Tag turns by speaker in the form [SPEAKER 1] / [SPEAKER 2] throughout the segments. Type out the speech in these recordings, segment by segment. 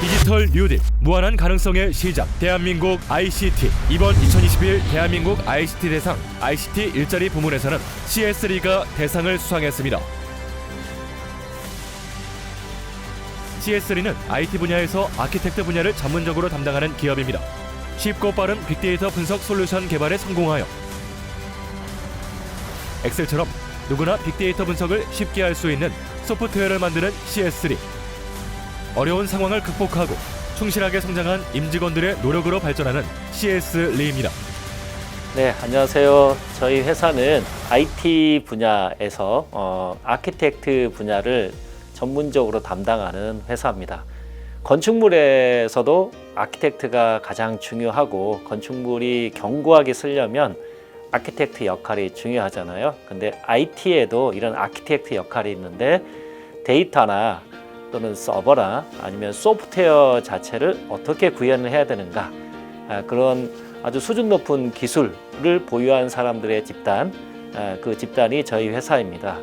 [SPEAKER 1] 디지털 뉴딜 무한한 가능성의 시작 대한민국 ICT 이번 2021 대한민국 ICT 대상 ICT 일자리 부문에서는 CS3가 대상을 수상했습니다. CS3는 IT 분야에서 아키텍트 분야를 전문적으로 담당하는 기업입니다. 쉽고 빠른 빅데이터 분석 솔루션 개발에 성공하여 엑셀처럼 누구나 빅데이터 분석을 쉽게 할 수 있는 소프트웨어를 만드는 CS3. 어려운 상황을 극복하고 충실하게 성장한 임직원들의 노력으로 발전하는 CS 리입니다.
[SPEAKER 2] 네, 안녕하세요. 저희 회사는 IT 분야에서 어, 아키텍트 분야를 전문적으로 담당하는 회사입니다. 건축물에서도 아키텍트가 가장 중요하고 건축물이 견고하게 쓰려면 아키텍트 역할이 중요하잖아요. 근데 IT에도 이런 아키텍트 역할이 있는데 데이터나 또는 서버나 아니면 소프트웨어 자체를 어떻게 구현을 해야 되는가 아, 그런 아주 수준 높은 기술을 보유한 사람들의 집단 아, 그 집단이 저희 회사입니다.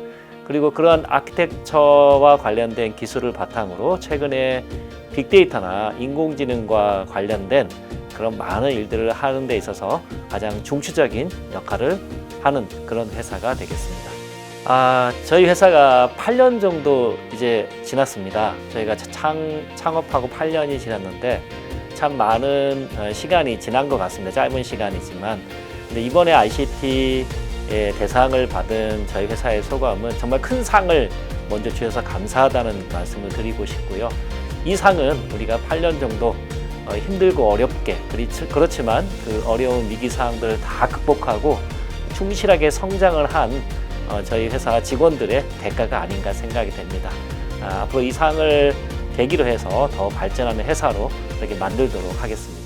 [SPEAKER 2] 그리고 그러한 아키텍처와 관련된 기술을 바탕으로 최근에 빅데이터나 인공지능과 관련된 그런 많은 일들을 하는 데 있어서 가장 중추적인 역할을 하는 그런 회사가 되겠습니다. 아, 저희 회사가 8년 정도 이제 지났습니다. 저희가 창, 창업하고 8년이 지났는데 참 많은 어, 시간이 지난 것 같습니다. 짧은 시간이지만. 근데 이번에 ICT의 대상을 받은 저희 회사의 소감은 정말 큰 상을 먼저 주셔서 감사하다는 말씀을 드리고 싶고요. 이 상은 우리가 8년 정도 어, 힘들고 어렵게 그렇지- 그렇지만 그 어려운 위기 상황들을 다 극복하고 충실하게 성장을 한 어, 저희 회사 직원들의 대가가 아닌가 생각이 됩니다. 아, 앞으로 이 상을 계기로 해서 더 발전하는 회사로 이렇게 만들도록 하겠습니다.